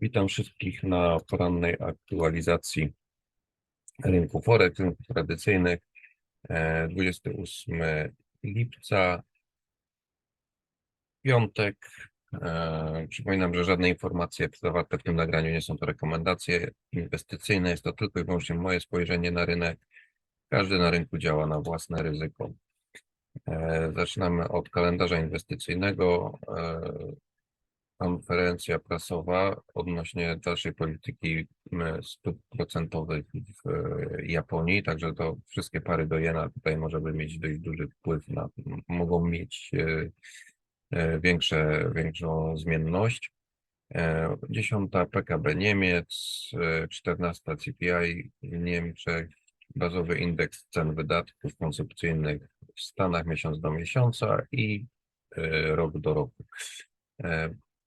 Witam wszystkich na porannej aktualizacji rynku Forex, rynków tradycyjnych. E, 28 lipca, piątek. E, Przypominam, że żadne informacje zawarte w tym nagraniu nie są to rekomendacje inwestycyjne. Jest to tylko i wyłącznie moje spojrzenie na rynek. Każdy na rynku działa na własne ryzyko. E, Zaczynamy od kalendarza inwestycyjnego. Konferencja prasowa odnośnie dalszej polityki m, stóp procentowych w e, Japonii, także to wszystkie pary do jena tutaj możemy mieć dość duży wpływ na, mogą mieć e, e, większe, większą zmienność. E, 10 PKB Niemiec, e, 14 CPI w Niemczech, bazowy indeks cen wydatków konsumpcyjnych w Stanach miesiąc do miesiąca i rok do roku.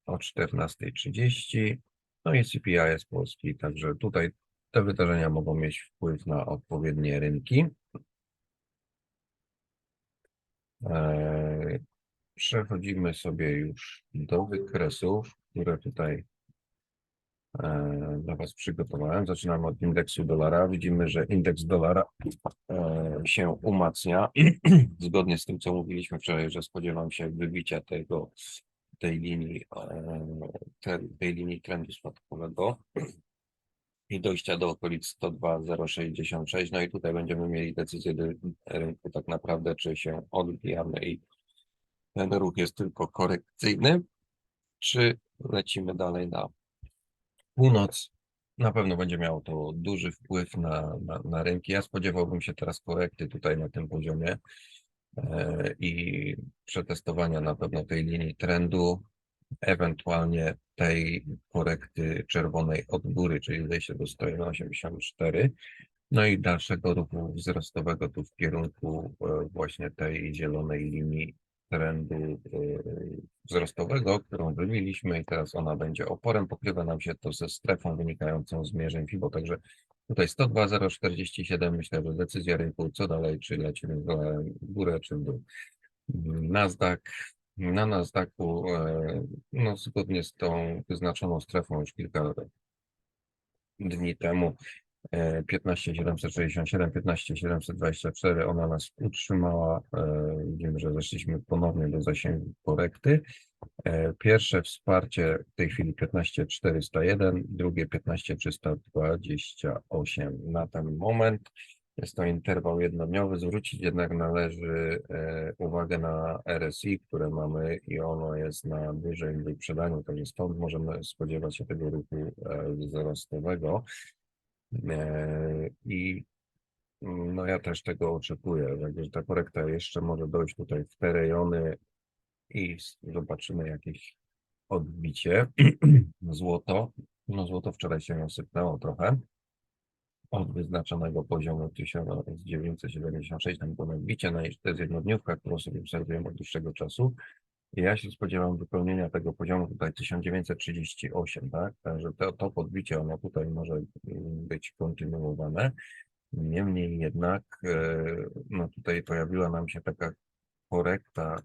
O 14.30. No i CPI z Polski, także tutaj te wydarzenia mogą mieć wpływ na odpowiednie rynki. Eee, Przechodzimy sobie już do wykresów, które tutaj e, dla Was przygotowałem. Zaczynamy od indeksu dolara. Widzimy, że indeks dolara e, się umacnia. Zgodnie z tym, co mówiliśmy wczoraj, że spodziewam się wybicia tego tej linii, e, te- tej linii trendu spadkowego i dojścia do okolic 102,066. No i tutaj będziemy mieli decyzję rynku tak naprawdę, czy się odbijamy i ten ruch jest tylko korekcyjny, czy lecimy dalej na północ. Na pewno będzie miało to duży wpływ na, na, na rynki. Ja spodziewałbym się teraz korekty tutaj na tym poziomie i przetestowania na pewno tej linii trendu, ewentualnie tej korekty czerwonej od góry, czyli zejście do 184. No i dalszego ruchu wzrostowego tu w kierunku e, właśnie tej zielonej linii trendu e, wzrostowego, którą wymieliśmy i teraz ona będzie oporem. Pokrywa nam się to ze strefą wynikającą z mierzeń FIBO, także tutaj 102,047 myślę, że decyzja rynku co dalej, czy lecimy w górę, czy w dół. Nasdaq, na Nasdaqu, e, no zgodnie z tą wyznaczoną strefą już kilka dni temu, 15767, 15724, ona nas utrzymała. e, Widzimy, że zeszliśmy ponownie do zasięgu korekty. E, Pierwsze wsparcie w tej chwili 15401, drugie 15328 na ten moment. Jest to interwał jednodniowy. Zwrócić jednak należy e, uwagę na RSI, które mamy i ono jest na dużym wyprzedaniu, także stąd możemy spodziewać się tego ruchu e, wzrostowego. E, I no ja też tego oczekuję, także ta korekta jeszcze może dojść tutaj w te rejony i zobaczymy jakieś odbicie. Złoto, no złoto wczoraj się osypnęło trochę od wyznaczonego poziomu 1976, tam było odbicie, no i to jest jednodniówka, którą sobie obserwujemy od dłuższego czasu. Ja się spodziewam wypełnienia tego poziomu tutaj 1938, tak? Także to, to podbicie, ono tutaj może mm, być kontynuowane. Niemniej jednak, e, no tutaj pojawiła nam się taka korekta,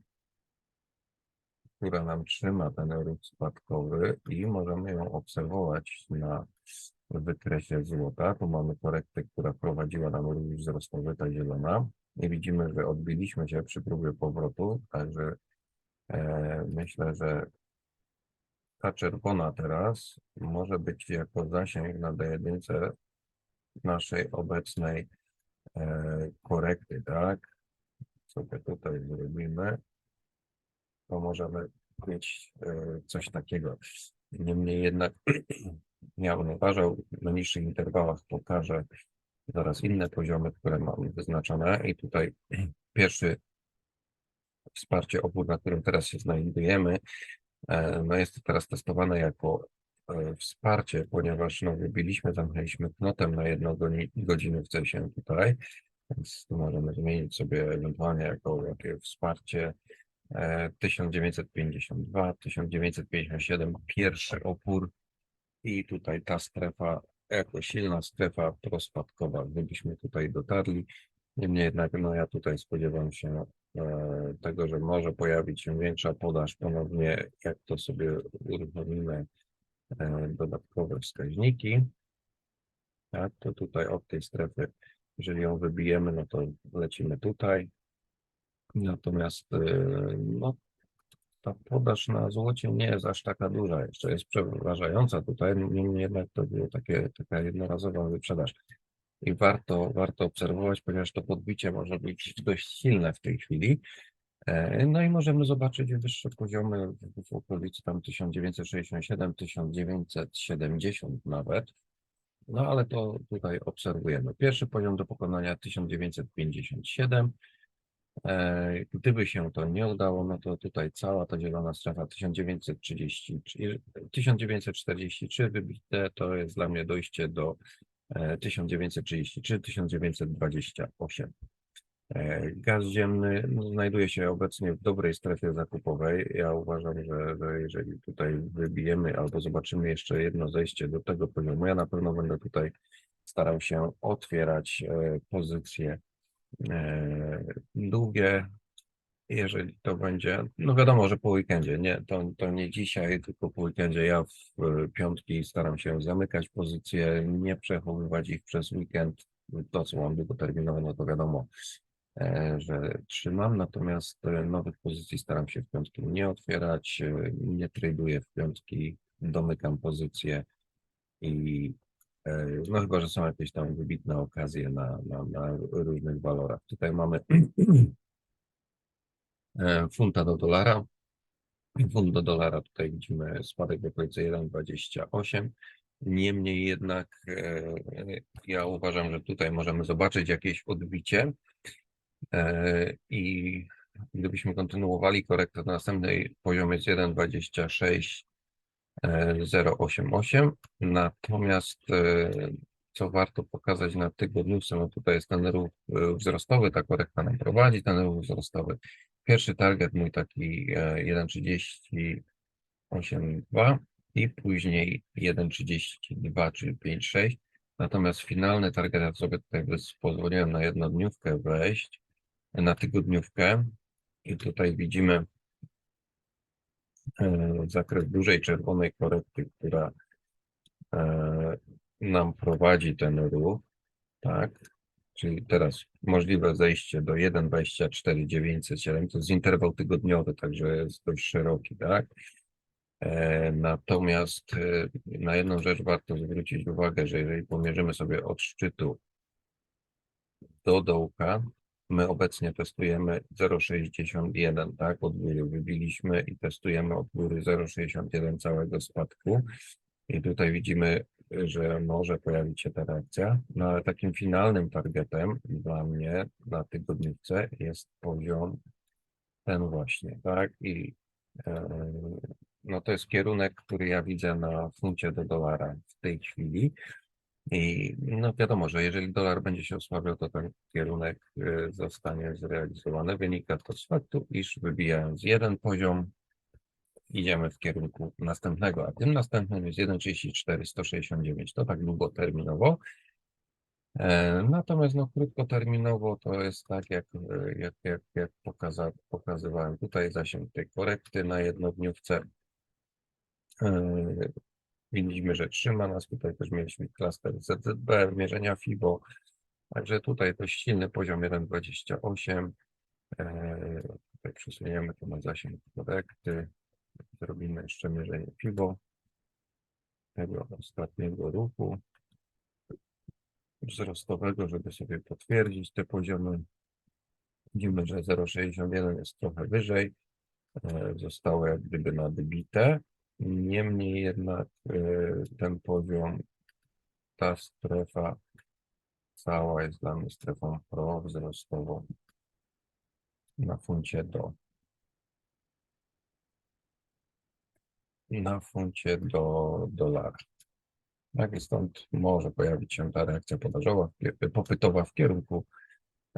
która nam trzyma ten ruch spadkowy i możemy ją obserwować na wykresie złota. Tu mamy korektę, która prowadziła nam ruch wzrostowy, ta zielona. I widzimy, że odbiliśmy się przy próbie powrotu, także myślę, że ta czerwona teraz może być jako zasięg na D1 naszej obecnej e, korekty, tak? Sobie tutaj zrobimy, to możemy mieć e, coś takiego. Niemniej jednak ja bym uważał, na niższych interwałach pokażę zaraz inne poziomy, które mamy wyznaczone i tutaj pierwszy wsparcie opór, na którym teraz się znajdujemy, e, no jest to teraz testowane jako e, wsparcie, ponieważ no, wybiliśmy, zamknęliśmy knotem na jedną godzinę w CESie tutaj, więc tu możemy zmienić sobie ewentualnie jako jakie wsparcie. E, 1952, 1957, pierwszy opór. I tutaj ta strefa jako silna strefa prospadkowa, gdybyśmy tutaj dotarli. Niemniej jednak, no ja tutaj spodziewam się e, tego, że może pojawić się większa podaż ponownie, jak to sobie uruchomimy e, dodatkowe wskaźniki. Tak, to tutaj od tej strefy, jeżeli ją wybijemy, no to lecimy tutaj. Natomiast e, no, ta podaż na złocie nie jest aż taka duża, jeszcze jest przeważająca tutaj, niemniej jednak to takie, taka jednorazowa wyprzedaż. I warto, warto obserwować, ponieważ to podbicie może być dość silne w tej chwili. E, No i możemy zobaczyć wyższe poziomy w, okolicy tam 1967, 1970 nawet. No ale to tutaj obserwujemy. Pierwszy poziom do pokonania 1957. E, Gdyby się to nie udało, no to tutaj cała ta zielona strefa 1933, 1943 wybite to jest dla mnie dojście do 1933-1928. E, Gaz ziemny znajduje się obecnie w dobrej strefie zakupowej. Ja uważam, że, że jeżeli tutaj wybijemy albo zobaczymy jeszcze jedno zejście do tego poziomu, ja na pewno będę tutaj starał się otwierać e, pozycje e, długie, jeżeli to będzie, no wiadomo, że po weekendzie, nie, to, to nie dzisiaj, tylko po weekendzie. Ja w piątki staram się zamykać pozycje, nie przechowywać ich przez weekend. To, co mam długoterminowe, no to wiadomo, e, że trzymam, natomiast e, nowych pozycji staram się w piątki nie otwierać, e, nie traduję w piątki, domykam pozycje i no chyba, że są jakieś tam wybitne okazje na, na, na różnych walorach. Tutaj mamy funta do dolara. Funt do dolara tutaj widzimy spadek w okolicy 1,28. Niemniej jednak e, ja uważam, że tutaj możemy zobaczyć jakieś odbicie e, i gdybyśmy kontynuowali korektę na następnej poziomie jest 1,26 e, 0,88. Natomiast e, co warto pokazać na tygodniówce, no tutaj jest ten ruch e, wzrostowy, ta korekta nam prowadzi, ten ruch wzrostowy. Pierwszy target mój taki e, 1,38,2 i później 1,32 czyli 5,6. Natomiast finalny target, ja sobie tutaj pozwoliłem na jednodniówkę wejść, na tygodniówkę i tutaj widzimy e, zakres dużej czerwonej korekty, która e, nam prowadzi ten ruch, tak? Czyli teraz możliwe zejście do 1,24907, to jest interwał tygodniowy, także jest dość szeroki, tak? E, Natomiast e, na jedną rzecz warto zwrócić uwagę, że jeżeli pomierzymy sobie od szczytu do dołka, my obecnie testujemy 0,61, tak? Od góry wybiliśmy i testujemy od góry 0,61 całego spadku. I tutaj widzimy, że może pojawić się ta reakcja, no ale takim finalnym targetem dla mnie na tygodniówce jest poziom ten właśnie, tak? I e, no to jest kierunek, który ja widzę na funcie do dolara w tej chwili. I no wiadomo, że jeżeli dolar będzie się osłabiał, to ten kierunek e, zostanie zrealizowany. Wynika to z faktu, iż wybijając jeden poziom, idziemy w kierunku następnego, a tym następnym jest 1,34, 169. To tak długoterminowo. E, Natomiast no, krótkoterminowo to jest tak, jak, jak, jak, jak pokaza, pokazywałem tutaj zasięg tej korekty na jednodniówce. E, Widzimy, że trzyma nas. Tutaj też mieliśmy klaster ZZB, mierzenia FIBO. Także tutaj dość silny poziom 1,28. E, Tutaj przesuniemy to na zasięg korekty. Zrobimy jeszcze mierzenie FIBO tego ostatniego ruchu wzrostowego, żeby sobie potwierdzić te poziomy. Widzimy, że 0,61 jest trochę wyżej. e, Zostało jak gdyby nadbite. Niemniej jednak e, ten poziom, ta strefa cała jest dla mnie strefą prowzrostową na funcie do na funcie do dolara. Tak, stąd może pojawić się ta reakcja podażowa, kie- popytowa w kierunku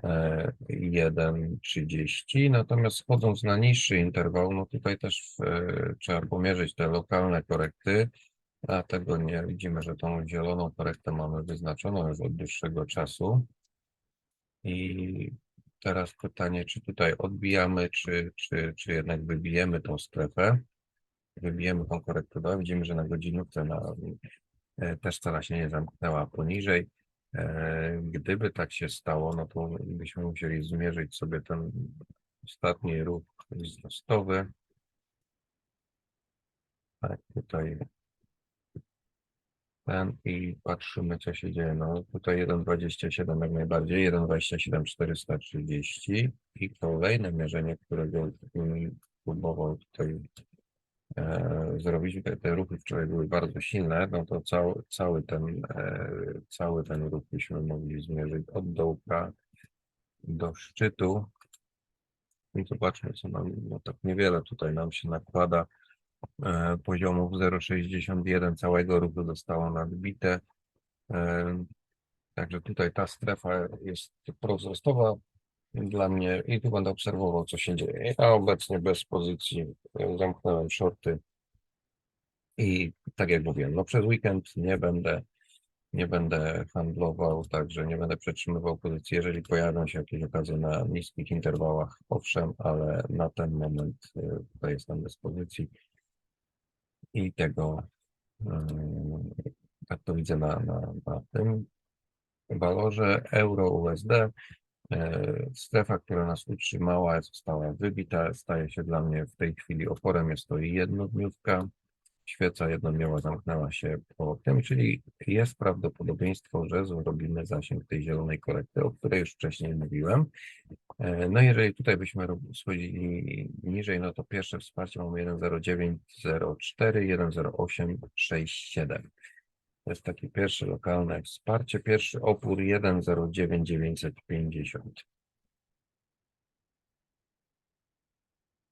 e, 1,30. Natomiast schodząc na niższy interwał, no tutaj też e, trzeba pomierzyć te lokalne korekty. Dlatego nie widzimy, że tą zieloną korektę mamy wyznaczoną już od dłuższego czasu. I teraz pytanie, czy tutaj odbijamy, czy, czy, czy jednak wybijemy tą strefę. Wybijemy tą korektę, widzimy, że na godzinówce na, e, też cena się nie zamknęła poniżej. E, Gdyby tak się stało, no to byśmy musieli zmierzyć sobie ten ostatni ruch wzrostowy. Tak, tutaj ten i patrzymy, co się dzieje. No tutaj 1,27 jak najbardziej, 1,27 430 i kolejne mierzenie, którego próbował tutaj zrobić. Te, te ruchy wczoraj były bardzo silne, no to cały, cały, ten, e, cały ten ruch byśmy mogli zmierzyć od dołka do szczytu. I zobaczmy, co nam, no tak niewiele tutaj nam się nakłada e, poziomów 0,61 całego ruchu zostało nadbite. E, Także tutaj ta strefa jest prowzrostowa dla mnie i tu będę obserwował, co się dzieje. Ja obecnie bez pozycji e, zamknąłem shorty i tak jak mówiłem, no przez weekend nie będę nie będę handlował, także nie będę przetrzymywał pozycji. Jeżeli pojawią się jakieś okazje na niskich interwałach, owszem, ale na ten moment e, tutaj jestem bez pozycji i tego e, tak to widzę na, na, na tym walorze euro-USD. e, Strefa, która nas utrzymała, została wybita, staje się dla mnie w tej chwili oporem. Jest to jednodniówka. Świeca jednodniowa zamknęła się po tym, czyli jest prawdopodobieństwo, że zrobimy zasięg tej zielonej korekty, o której już wcześniej mówiłem. E, No jeżeli tutaj byśmy schodzili niżej, no to pierwsze wsparcie mamy 1,0904, 1,0867. To jest takie pierwsze lokalne wsparcie. Pierwszy opór 1,09950.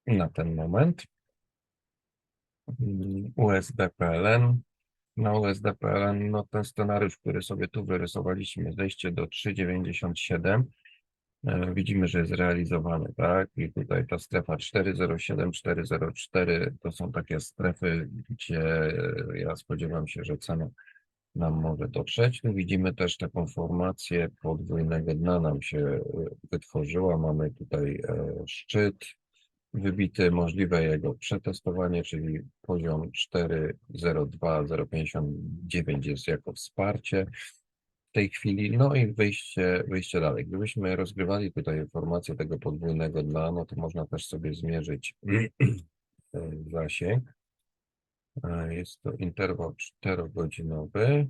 Na ten moment. Mm, USD PLN. Na USD PLN, no ten scenariusz, który sobie tu wyrysowaliśmy, zejście do 3,97. E, Widzimy, że jest realizowany, tak? I tutaj ta strefa 407, 404 to są takie strefy, gdzie e, ja spodziewam się, że cena nam może dotrzeć. Tu widzimy też taką formację podwójnego dna nam się e, wytworzyła. Mamy tutaj e, szczyt wybity, możliwe jego przetestowanie, czyli poziom 4,02, 0,59 jest jako wsparcie w tej chwili, no i wyjście, wyjście dalej. Gdybyśmy rozgrywali tutaj formację tego podwójnego dna, no to można też sobie zmierzyć e, zasięg. E, Jest to interwał 4-godzinowy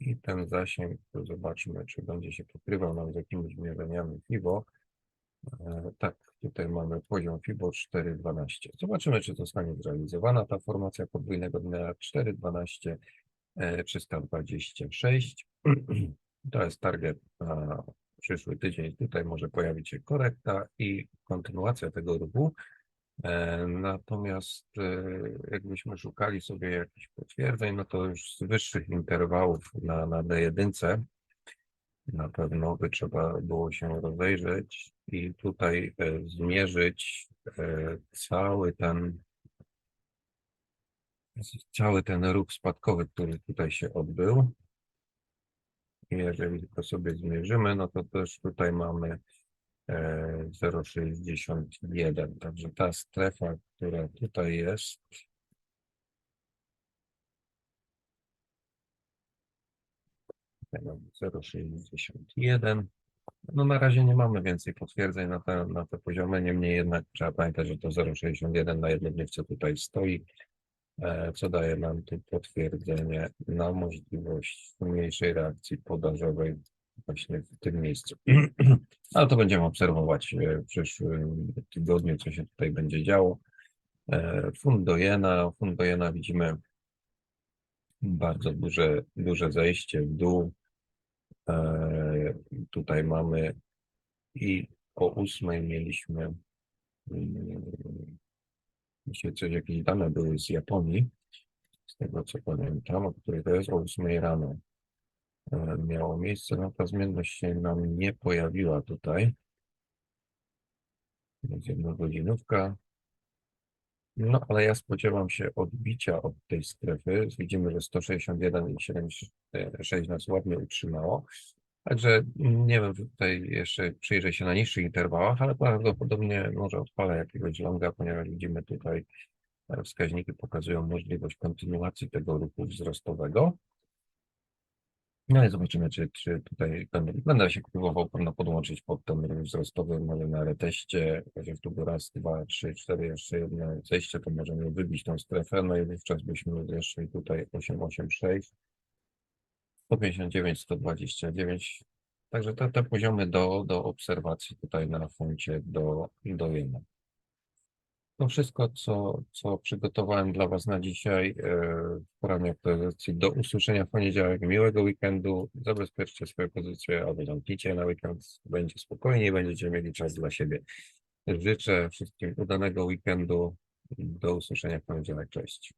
i ten zasięg, to zobaczmy, czy będzie się pokrywał nam z jakimiś mierzeniami FIBO. E, Tak, tutaj mamy poziom FIBO 4,12. Zobaczymy, czy zostanie zrealizowana ta formacja podwójnego dnia 4,12 e, 326. To jest target na przyszły tydzień. Tutaj może pojawić się korekta i kontynuacja tego ruchu. E, Natomiast e, jakbyśmy szukali sobie jakichś potwierdzeń, no to już z wyższych interwałów na, na D1 na pewno by trzeba było się rozejrzeć i tutaj e, zmierzyć cały ten cały ten ruch spadkowy, który tutaj się odbył. Jeżeli tylko sobie zmierzymy, no to też tutaj mamy 0,61. Także ta strefa, która tutaj jest, mamy 0,61. No na razie nie mamy więcej potwierdzeń na te, na te poziomy, niemniej jednak trzeba pamiętać, że to 0,61 na jednodniówce tutaj stoi, e, co daje nam tu potwierdzenie na możliwość mniejszej reakcji podażowej właśnie w tym miejscu. Ale to będziemy obserwować e, w przyszłym tygodniu, co się tutaj będzie działo. E, Fund do jena, fund do jena widzimy bardzo duże, duże zejście w dół. E, Tutaj mamy i o ósmej mieliśmy mm, dzisiaj coś, jakieś dane były z Japonii, z tego co pamiętam, o której to jest o ósmej rano miało miejsce, no ta zmienność się nam nie pojawiła tutaj. Jest jedna godzinówka. No, ale ja spodziewam się odbicia od tej strefy. Widzimy, że 161 i 76 nas ładnie utrzymało. Także nie wiem, tutaj jeszcze przyjrzę się na niższych interwałach, ale prawdopodobnie może odpalę jakiegoś longa, ponieważ widzimy tutaj E, Wskaźniki pokazują możliwość kontynuacji tego ruchu wzrostowego. No i zobaczymy, czy, czy tutaj będę, będę się próbował pewno podłączyć pod ten ruch wzrostowy, może na reteście, chociaż tu by raz, dwa, trzy, cztery, jeszcze jedno zejście, to możemy wybić tą strefę, no i wówczas byśmy zeszli tutaj 886, 159, 129, także te, te poziomy do, do obserwacji tutaj na funcie do, do jena. To wszystko, co, co przygotowałem dla Was na dzisiaj e, w porannej aktualizacji. Do usłyszenia w poniedziałek. Miłego weekendu. Zabezpieczcie swoje pozycje albo zamknijcie na weekend. Będzie spokojnie, będziecie mieli czas dla siebie. Życzę wszystkim udanego weekendu. Do usłyszenia w poniedziałek. Cześć.